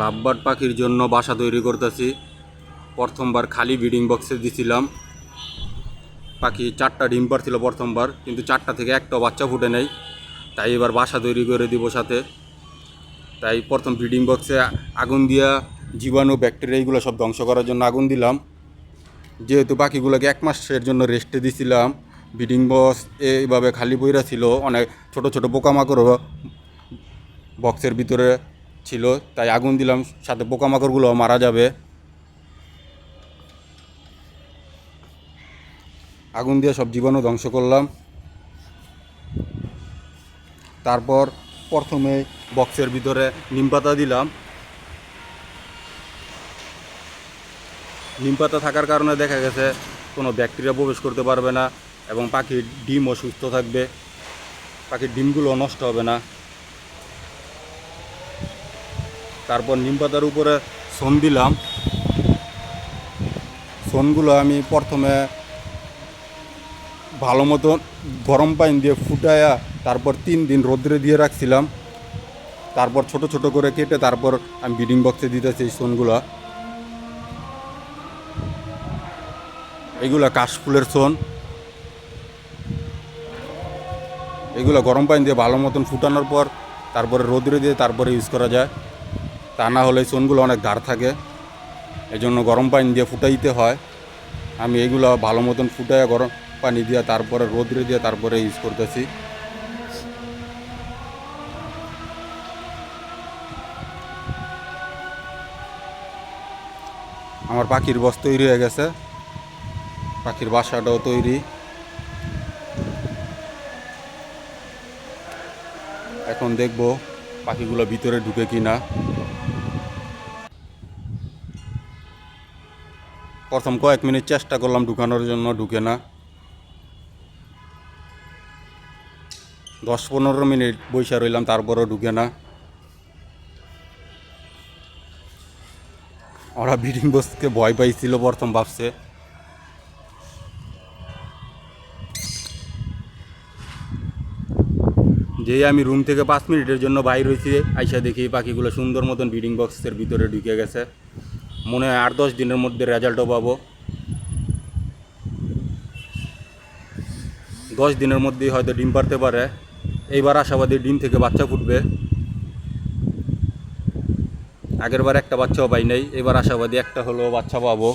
Lovebird পাখির জন্য বাসা তৈরি করতেছি। প্রথমবার খালি ব্রিডিং বক্সে দিছিলাম। পাখি চারটা ডিম পারছিল প্রথমবার, কিন্তু চারটা থেকে একটা বাচ্চা ফুটে নেই। তাই এবার বাসা তৈরি করে দিব সাথে। তাই প্রথম ব্রিডিং বক্সে আগুন দিয়া জীবাণু, ব্যাকটেরিয়া এগুলো সব ধ্বংস করার জন্য আগুন দিলাম। যেহেতু পাখিগুলোকে এক মাসের জন্য রেস্টে দিছিলাম, ব্রিডিং বক্স এইভাবে খালি বইরা ছিল। অনেক ছোট ছোট পোকামাকড় বক্সের ভিতরে ছিল, তাই আগুন দিলাম, সাথে পোকামাকড়গুলো মারা যাবে। আগুন দিয়ে সব জীবাণু ধ্বংস করলাম। তারপর প্রথমে বক্সের ভিতরে নিম পাতা দিলাম। নিম পাতা থাকার কারণে দেখা গেছে, কোনো ব্যাকটেরিয়া প্রবেশ করতে পারবে না এবং পাখির ডিমও সুস্থ থাকবে। পাখির ডিমগুলো নষ্ট হবে না। তারপর নিম পাতার উপরে সোন দিলাম। সোনগুলো আমি প্রথমে ভালো মতো গরম পানি দিয়ে ফুটায়া তারপর তিন দিন রোদ্রে দিয়ে রাখছিলাম। তারপর ছোট ছোট করে কেটে তারপর আমি বিডিং বক্সে দিতেছি এই সোনগুলো। এগুলা কাশফুলের সোন। এগুলো গরম পানি দিয়ে ভালো মতন ফুটানোর পর তারপরে রোদ্রে দিয়ে তারপরে ইউজ করা যায়। তা না হলে সোনগুলো অনেক ধার থাকে। এই জন্য গরম পানি দিয়ে ফুটাইতে হয়। আমি এগুলো ভালো মতন ফুটায় গরম পানি দিয়ে তারপরে রোদ্রে দিয়ে তারপরে ইউজ করতেছি। আমার পাখির বস তৈরি হয়ে গেছে। পাখির বাসাটাও তৈরি। এখন দেখব পাখিগুলো ভিতরে ঢুকে কি না প্রথম কয়েক মিনিট চেষ্টা করলাম ঢুকানোর জন্য, ঢুকে না। দশ পনেরো মিনিট বৈশা রইলাম, তারপরও ঢুকে না। ওরা ব্রিডিং বসকে ভয় পাইছিল, প্রথম ভাবছে। যেই আমি রুম থেকে পাঁচ মিনিটের জন্য বাইর হয়েছি, আইসা দেখি পাখিগুলো সুন্দর মতন ব্রিডিং বক্সের ভিতরে ঢুকে গেছে। মনে হয় আট দশ দিনের মধ্যে রেজাল্টও পাবো। দশ দিনের মধ্যেই হয়তো ডিম পারতে পারে। এইবার আশাবাদী ডিম থেকে বাচ্চা ফুটবে। আগেরবার একটা বাচ্চাও পাই নাই, এবার আশাবাদী একটা হলো বাচ্চা পাবো।